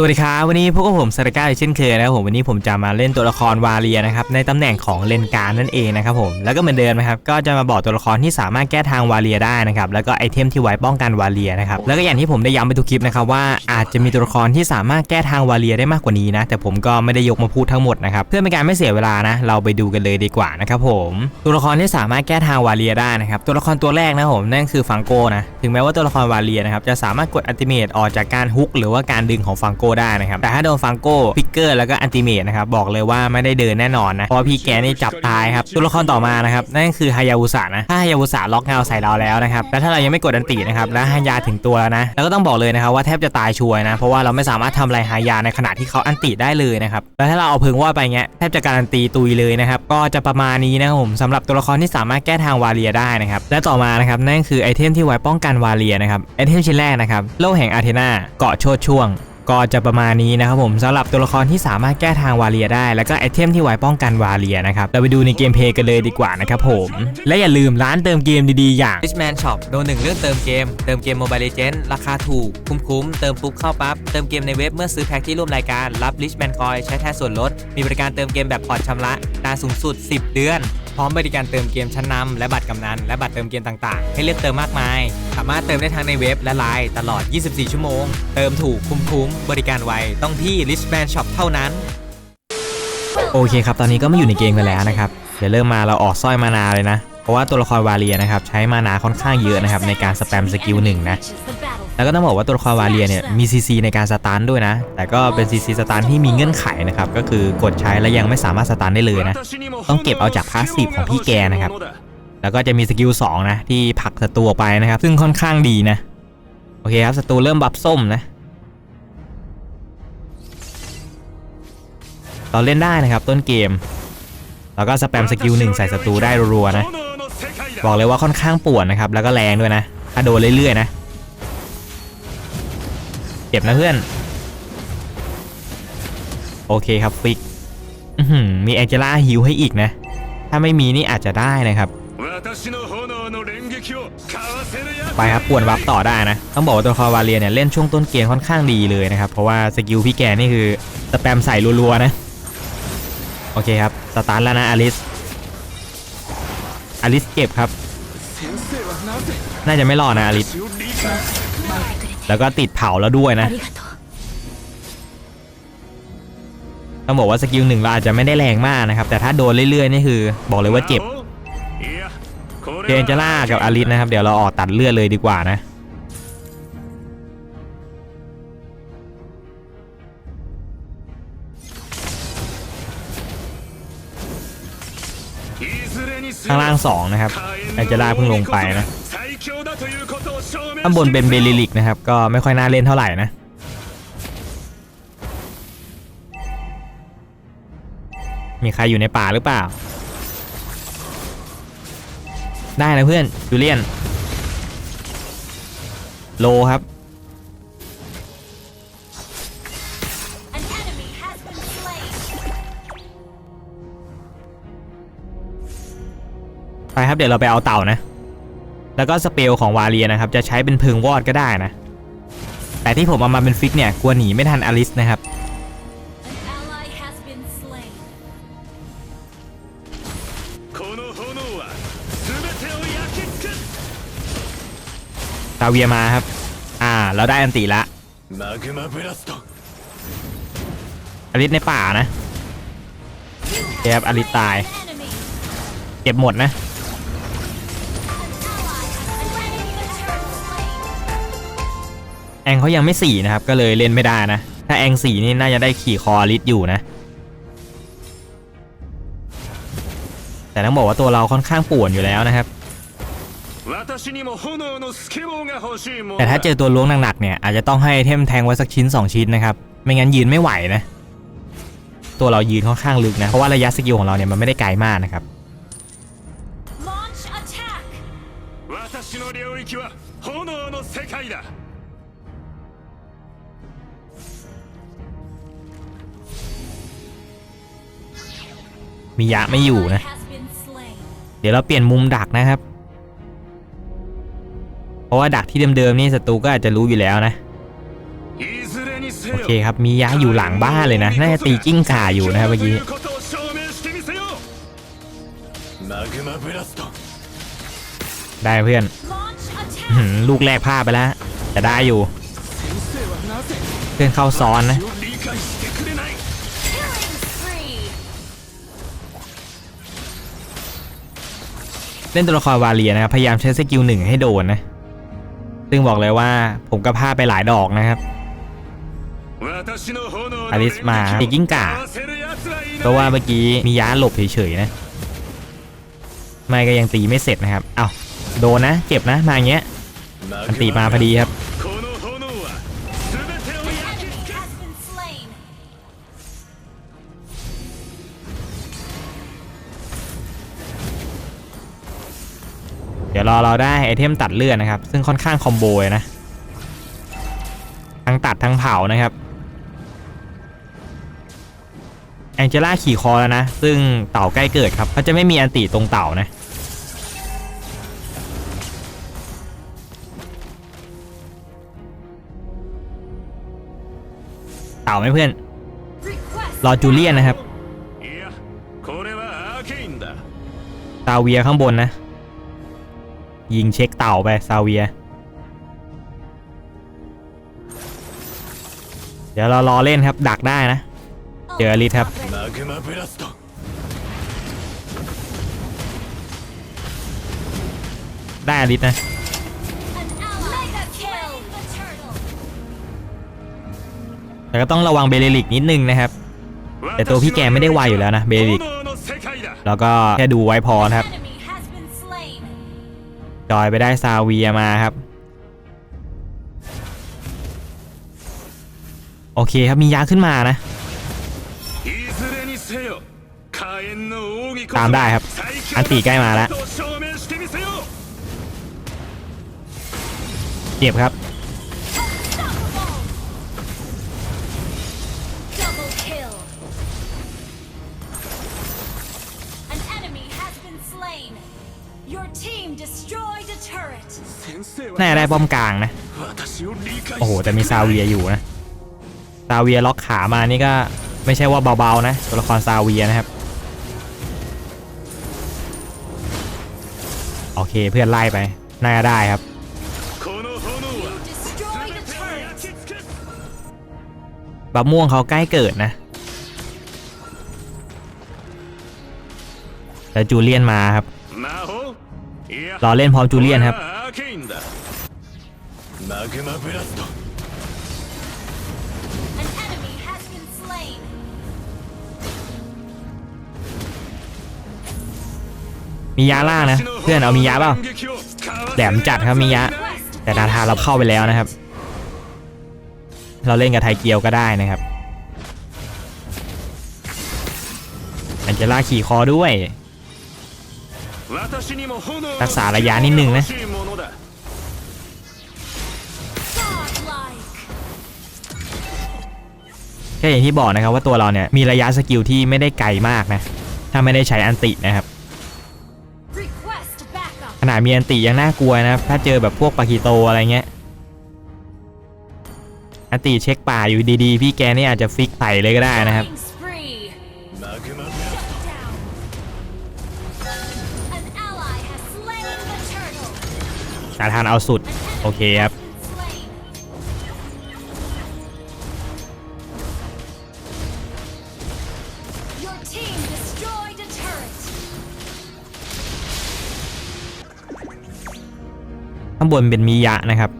สวัสดีครับวันนี้พวกบผมสารก้าเช่นเคยนะครับผมวันนี้ผมจะมาเล่นตัวละครวาเลียนะครับในตำแหน่งของเลนการนั่นเองนะครับผมแล้วก็เหมือนเดิมนะครับก็จะมาบอกตัวละครที่สามารถแก้ทางวาเลียได้นะครับแล้วก็ไอเทมที่ไว้ป้องกันวาเลียนะครับแล้วก็อย่างที่ผมได้ย้ำไปทุกคลิปนะครับว่าอาจจะมีตัวละครที่สามารถแก้ทางวาเลียได้มากกว่านี้นะแต่ผมก็ไม่ได้ยกมาพูดทั้งหมดนะครับเพื่อเป็นการไม่เสียเวลานะเราไปดูกันเลยดีกว่านะครับผมตัวละครที่สามารถแก้ทางวาเลียได้นะครับตัวละครตัวแรกนะผมนั่นคือฟังโกนะถึงแม้ว่าตัวละครวาเลียนะครับจะสามารถกดอัติเมตออกจากการฮุกหรือว่าการดึงของฟังโกได้นะครับแต่ถ้าโดนฟังโกพิกเกอร์แล้วก็อัลติเมตนะครับบอกเลยว่าไม่ได้เดินแน่นอนนะเพราะพี่แกนี่จับตายครับตัวละครต่อมานะครับนั่นคือฮายาวุสะนะถ้าฮายาวุสะล็อกเงาใส่เราแล้วนะครับแล้วถ้าเรายังไม่กดอันตินะครับแล้วฮายาถึงตัวแล้วนะแล้วก็ต้องบอกเลยนะครับว่าแทบจะตายชัวร์นะเพราะว่าเราไม่สามารถทำอะไรฮายาในขณะที่เขาอันติได้เลยนะครับแล้วถ้าเราเอาเพิงว่าไปเงี้ยแทบจะการันตีตุยเลยนะครับก็จะประมาณนี้นะครับผมสำหรับตัวละครที่สามารถแก้ทางวาเลียได้นะครับและต่อมานะครับนั่นคือไอเทมที่ไว้ป้องกันวาเลียนะครับไอเทมชิ้นแรกนะครับโล่แห่งอาเทนาเกาะโชดช่วง ก็จะประมาณนี้นะครับผมสำหรับตัวละครที่สามารถแก้ทางวาเลียได้ แล้วก็ไอเทมที่ไว้ป้องกันวาเลียนะครับ เราไปดูในเกมเพย์กันเลยดีกว่านะครับผม และอย่าลืมร้านเติมเกมดีๆ อย่าง Richman Shop โดนหนึ่งเรื่องเติมเกม เติมเกม Mobile Legends ราคาถูก คุ้มๆ เติมปุ๊บเข้าปั๊บ เติมเกมในเว็บเมื่อซื้อแพ็คที่ร่วมรายการ รับ Richman Coin ใช้แทนส่วนลด มีบริการเติมเกมแบบผ่อนชำระนานสูงสุด 10 เดือน พร้อมบริการเติมเกมชั้นนำและบัตรกำนันและบัตรเติมเกมต่างๆ ให้เลือกเติมมากมาย สามารถเติมได้ทั้งในเว็บและไลน์ตลอด 24 ชั่วโมง เติมถูกคุ้มๆบริการไวต้องที่ Richman Shop เท่านั้น โอเคครับ ตอนนี้ก็มาอยู่ในเกมกันแล้วนะครับ เดี๋ยวเริ่มมาเราออกสร้อยมานาเลยนะ เพราะว่าตัวละครวาเลียนะครับใช้มานาค่อนข้างเยอะนะครับในการสแปมสกิลหนึ่งนะ แล้วก็ต้องบอกว่าตัวละครวาเลียเนี่ยมีซีซีในการสตาร์ทด้วยนะ แต่ก็เป็นซีซีสตาร์ทที่มีเงื่อนไขนะครับ ก็คือกดใช้แล้วยังไม่สามารถสตาร์ทได้เลยนะ ต้องเก็บเอาจากพาสซีฟของพี่แกนะครับ แล้วก็จะมีสกิล2นะที่ผลักศัตรูออกไปนะครับ ซึ่งค่อนข้างดีนะ โอเคครับศัตรูเริ่มบัฟส้มนะเราเล่นได้นะครับต้นเกม แล้วก็สแปมสกิลหนึ่งใส่ศัตรูได้รัวๆนะ บอกเลยว่าค่อนข้างปวดนะครับ แล้วก็แรงด้วยนะ ถ้าโดนเรื่อยๆนะ เจ็บนะเพื่อน โอเคครับฟิกมีแองเจล่าฮิวให้อีกนะ ถ้าไม่มีนี่อาจจะได้นะครับไปครับป่วนวับต่อได้นะ ต้องบอกว่าตัวครวาเลียเนี่ยเล่นช่วงต้นเกมค่อนข้างดีเลยนะครับ เพราะว่าสกิลพี่แกนี่คือสแปมใส่รัวๆนะ โอเคครับ สตาร์ทแล้วนะอลิสอลิสเก็บครับ น่าจะไม่รอดนะอลิส แล้วก็ติดเผาแล้วด้วยนะต้องบอกว่าสกิลหนึ่งเราอาจจะไม่ได้แรงมากนะครับ แต่ถ้าโดนเรื่อยๆนี่คือบอกเลยว่าเจ็บเจนเจล่ากับอลิสนะครับ เดี๋ยวเราออกตัดเลือดเลยดีกว่านะข้างล่างสองนะครับแองเจล่าเพิ่งลงไปนะ ข้างบนเป็นเบลิลิกนะครับ ก็ไม่ค่อยน่าเล่นเท่าไหร่นะมีใครอยู่ในป่าหรือเปล่า ได้นะเพื่อนจูเลียน โลครับ ไปครับเดี๋ยวเราไปเอาเต่านะ แล้วก็สเปลของวาเลียนะครับจะใช้เป็นเพลิงวอดก็ได้นะ แต่ที่ผมเอามาเป็นฟิกเนี่ยกลัวหนีไม่ทันอลิสนะครับตาเวียมาครับ อ่า เราได้อันติละอลิสในป่านะเก็บอลิสตาย เก็บหมดนะ องเขายังไม่สี่นะครับ ก็เลยเล่นไม่ได้นะ ถ้าแองสี่นี่น่าจะได้ขี่คออลิสอยู่นะ แต่ต้องบอกว่าตัวเราค่อนข้างป่วนอยู่แล้วนะครับ 私にも炎のスケボーが欲しいもの แต่ถ้าเจอตัวล้วงหนักๆเนี่ยอาจจะต้องให้ไอเทมแทงไว้สักชิ้น 2 ชิ้นนะครับ ไม่งั้นยืนไม่ไหวนะ ตัวเรายืนค่อนข้างลึกนะ เพราะว่าระยะสกิลของเราเนี่ยมันไม่ได้ไกลมากนะครับ Launch attack. 私の領域は炎の世界だ มียะไม่อยู่นะ เดี๋ยวเราเปลี่ยนมุมดักนะครับ เพราะว่าดักที่เดิมๆนี่ศัตรูก็อาจจะรู้อยู่แล้วนะ โอเคครับ มียะอยู่หลังบ้านเลยนะ น่าจะตีกิ้งก่าอยู่นะครับเมื่อกี้ได้เพื่อน ลูกแรกพลาดไปแล้ว จะได้อยู่ เพื่อนเข้าซ้อนนะ เล่นตัวละครวาเลียนะครับ พยายามใช้สกิลหนึ่งให้โดนนะ ซึ่งบอกเลยว่าผมก็พลาดไปหลายดอกนะครับอลิสมาอีกยิ่งกาเพราะว่าเมื่อกี้มียาหลบเฉยๆนะ ไม่ก็ยังตีไม่เสร็จนะครับ เอา้าโดนนะ เจ็บนะ มาอย่างเงี้ย มันตีมาพอดีครับ ดี๋ยวรอเราได้ไอเทมตัดเลือดนะครับ ซึ่งค่อนข้างคอมโบยนะ ทั้งตัดทั้งเผานะครับแองเจล่าขี่คอแล้วนะ ซึ่งเต่าใกล้เกิดครับเขาจะไม่มีอันติตรงเต่านะเต่าไหมเพื่อน รอจูเลียนนะครับ ตาเวียข้างบนนะ ยิงเช็คเต่าไปซาเวีย เดี๋ยวเรารอเล่นครับดักได้นะ เจอลิทครับได้ลิทนะแต่ก็ต้องระวังเบลลิกนิดนึงนะครับ แต่ตัวพี่แกไม่ได้ไวอยู่แล้วนะเบลลิกแล้วก็แค่ดูไว้พอครับ จอยไปได้ซาเวียมาครับ โอเคครับมียาขึ้นมานะ ตามได้ครับ อันตีใกล้มาแล้วเจ็บครับ น่าได้ป้อมกลางนะ โอ้โห แต่มีซาเวียอยู่นะ ซาเวียล็อกขามานี่ก็ไม่ใช่ว่าเบาๆนะตัวละครซาเวียนะครับ โอเคเพื่อนไล่ไป น่าจะได้ครับ บับม่วงเขาใกล้เกิดนะแล้วจูเลียนมาครับรอเล่นพร้อมจูเลียนครับ マグマブラスト An enemy has been slain. มียาล่างนะ เพื่อนเอามียาเปล่า แหลมจัดครับมียะ Request แต่นาธานเราเข้าไปแล้วนะครับ เราเล่นกับไทเกียวก็ได้นะครับอันเจล่าขี่คอด้วย รักษาระยะนิดนึงนะ ก็อย่างที่บอกนะครับว่าตัวเราเนี่ยมีระยะสกิลที่ไม่ได้ไกลมากนะ ถ้าไม่ได้ใช้อันตินะครับขนาดมีอันติยังน่ากลัวนะถ้าเจอแบบพวกปากิโตอะไรเงี้ยอันติเช็คป่าอยู่ดีๆ พี่แกนี่อาจจะฟิกไผ่เลยก็ได้นะครับอาทานเอาสุด โอเคครับางบนเป็นมียะนะครับ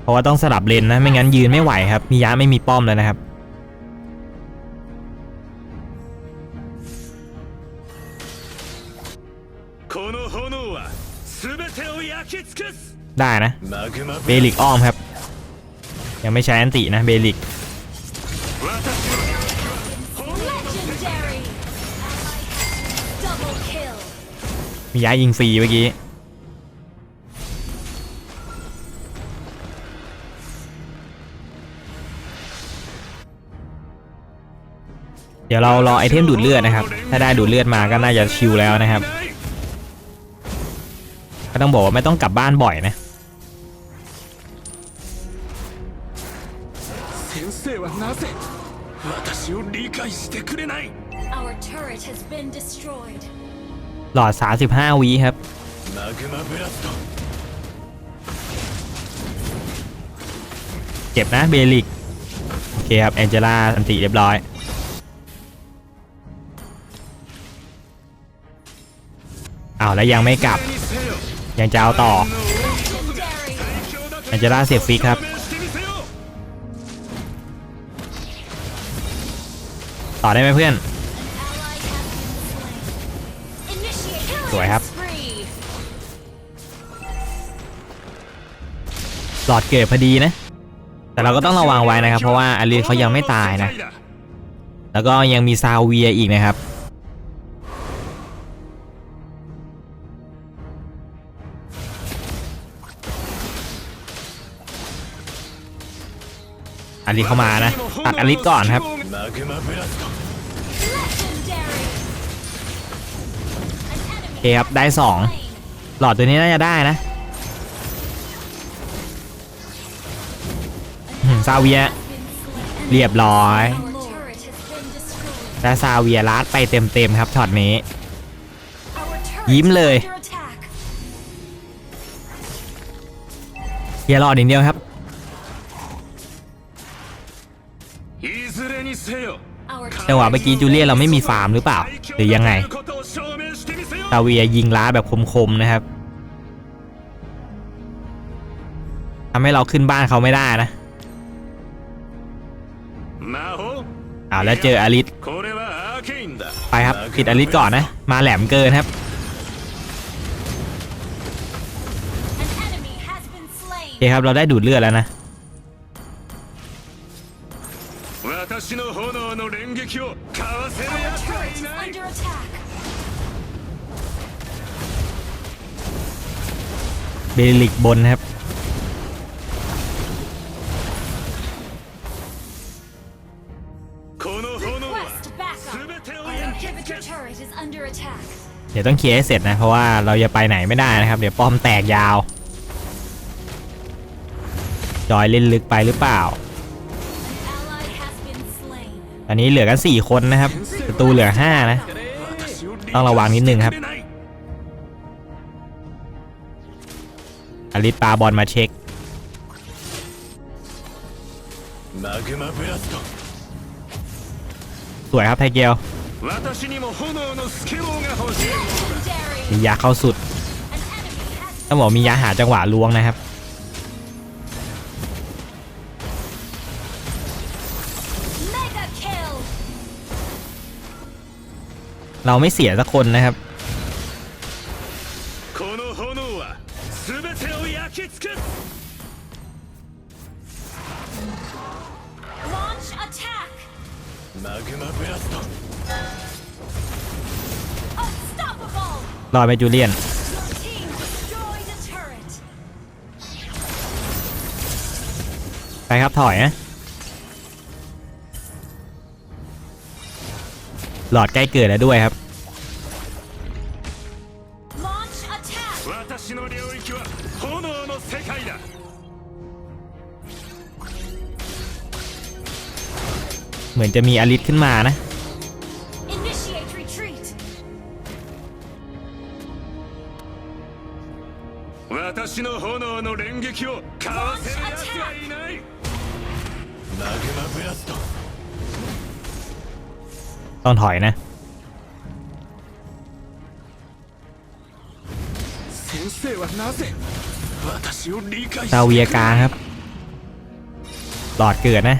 เพราะว่าต้องสลับเลนนะไม่งั้นยืนไม่ไหวครับมียะไม่มีป้อมแล้วนะครับ ได้นะเบลิกอ้อมครับ ยังไม่ใช้อันตินะเบลิกมีย้ายิงฟรีเมื่อกี้ เดี๋ยวเรารอไอเทมดูดเลือดนะครับ ถ้าได้ดูดเลือดมาก็น่าจะชิวแล้วนะครับก็ต้องบอกว่าไม่ต้องกลับบ้านบ่อยนะหลอด 35วิครับเจ็บนะเบลิก โอเคครับแองเจล่าสันติเรียบร้อย อ้าวแล้วยังไม่กลับ ยังจะเอาต่อแองเจล่าเสียฟรีครับ ต่อได้ไหมเพื่อน สวยครับ หลอดเกิดพอดีนะ แต่เราก็ต้องระวังไว้นะครับ เพราะว่าอาลีเขายังไม่ตายนะ แล้วก็ยังมีซาวเวียอีกนะครับ อลิสเข้ามานะตัดอลิสก่อนครับโอเคครับได้สองหลอดตัวนี้น่าจะได้นะซาเวียเรียบร้อยและซาเวียลัดไปเต็มๆครับช็อตนี้ ยิ้มเลยเฮียรอดอย่างเดียวครับ จังหวะเมื่อกี้จูเลียเราไม่มีฟาร์มหรือเปล่า หรือยังไงตาเวียยิงล้าแบบคมๆนะครับทำให้เราขึ้นบ้านเขาไม่ได้นะเอาแล้วเจออลิสไปครับปิดอลิสก่อนนะ มาแหลมเกินครับ โอเคครับเราได้ดูดเลือดแล้วนะ 撃をかわせる Our 奴は turret い is ない under attack. เบลิกบนครับ この炎は Request backup. 全てを Our 焼き付 inhibitor け turret is under attack. เดี๋ยวต้องเคลียร์ให้เสร็จนะ เพราะว่าเราจะไปไหนไม่ได้นะครับ เดี๋ยวป้อมแตกยาว จอยเล่นลึกไปหรือเปล่า อันนี้เหลือกัน 4 คนนะครับประตูเหลือ 5 นะ ต้องระวังนิดนึงครับอลิสปาบอลมาเช็คสวยครับไทเกียวมียาเข้าสุดต้องบอกมียาหาจังหวะล้วงนะครับ เราไม่เสียสักคนนะครับลอยไปจูเลียนไปครับถอยนะ หลอดใกล้เกิดแล้วด้วยครับ Launch attack. 私の領域は炎の世界だ เหมือนจะมีอลิสขึ้นมานะ Initiate retreat. 私の炎の連撃をかわせる奴はいないマグマブラスト ต้องถอยนะซาเวียกาครับ หลอดเกิดนะ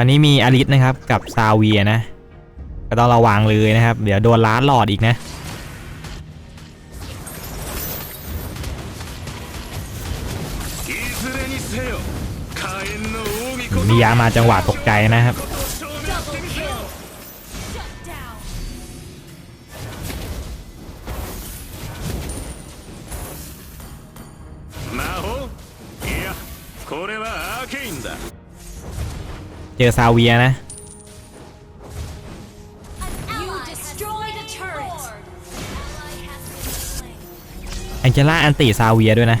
ตอนนี้มีอลิสนะครับกับซาเวียนะ ก็ต้องระวังเลยนะครับ เดี๋ยวโดนล้านหลอดอีกนะ มียามาจังหวะตกใจนะครับเจอซาเวียนะอังเจล่าอันติซาเวียด้วยนะ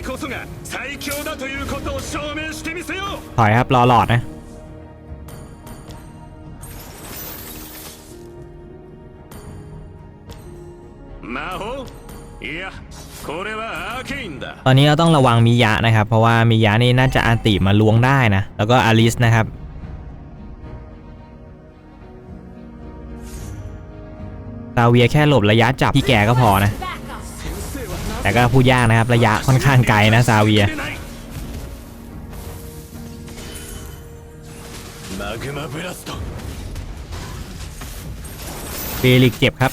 奥義こそが最強だということを証明してみせよう ถอยครับ รอหลอดนะ 魔法いやこれはアーケインだ ตอนนี้เราต้องระวังมิยะนะครับ เพราะว่ามิยะนี่น่าจะอันติมาล้วงได้นะ แล้วก็อลิสนะครับ ซาเวียแค่หลบระยะจับพี่แกก็พอนะ Back off. แต่ก็พูดยากนะครับระยะค่อนข้างไกลนะซาเวียเฟลิกเจ็บครับ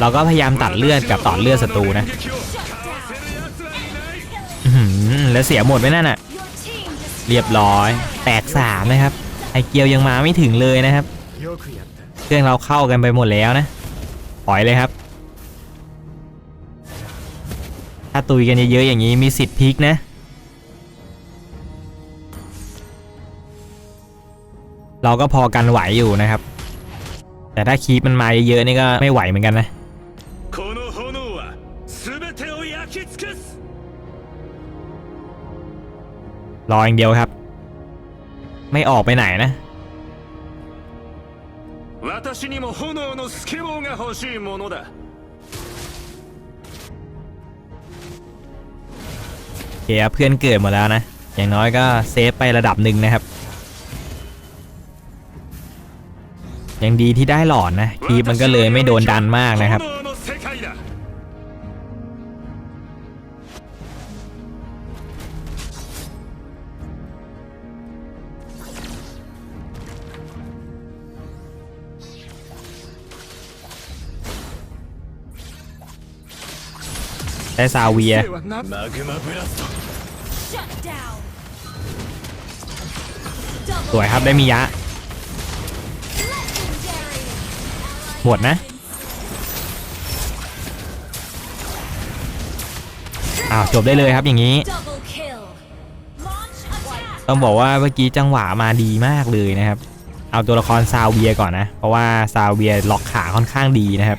เราก็พยายามตัดเลือดกับต่อเลือดศัตรูนะแล้วเสียหมดไหมนั่นอะเรียบร้อย แตกสามนะครับ ไอเกียวยังมาไม่ถึงเลยนะครับ เครื่องเราเข้ากันไปหมดแล้วนะปล่อยเลยครับ ถ้าตุยกันเยอะๆอย่างนี้มีสิทธิ์พลิกนะ เราก็พอกันไหวอยู่นะครับ แต่ถ้าคีปมันมาเยอะๆนี่ก็ไม่ไหวเหมือนกันนะ この炎は全てを焼き尽くす รออย่างเดียวครับ ไม่ออกไปไหนนะ 私にも炎のスケボーが欲しいものだ คเพื่อนเกิดหมดแล้วนะ อย่างน้อยก็เซฟไประดับหนึ่งนะครับ ยังดีที่ได้หลอดนะทีมันก็เลยไม่โดนดันมากนะครับได้ซาเวีย สวยครับได้มียะหมดนะ อ้าวจบได้เลยครับอย่างนี้ ต้องบอกว่าเมื่อกี้จังหวะมาดีมากเลยนะครับ เอาตัวละครซาวเบียก่อนนะ เพราะว่าซาวเบียล็อกขาค่อนข้างดีนะครับ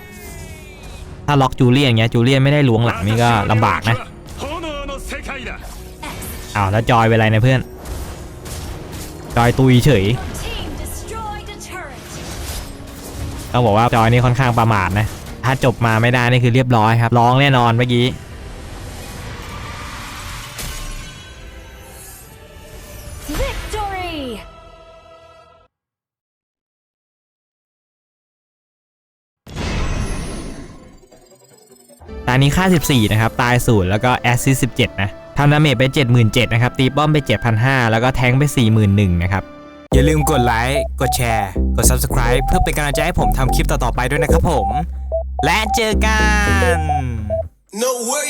ถ้าล็อกจูเลียนเงี้ยจูเลียนไม่ได้ล้วงหลังนี่ก็ลำบากนะ อ้าวแล้วจอยเป็นไรนะเพื่อน จอยตุยเฉย Your team destroyed a turret. ต้องบอกว่าจอยนี่ค่อนข้างประมาทนะ ถ้าจบมาไม่ได้นี่คือเรียบร้อยครับร้องแน่นอนเมื่อกี้ Victory. ตานี้ค่า 14 นะครับ ตายศูนย์แล้วก็แอสซิส17 นะ ทำดาเมจไป 77,000นะครับ ตีป้อมไป 7,500 แล้วก็แทงค์ไป 41,000นะครับ อย่าลืมกดไลค์ กดแชร์ กด Subscribe เพื่อเป็นกำลังใจให้ผมทำคลิปต่อๆไปด้วยนะครับผม และเจอกัน No way.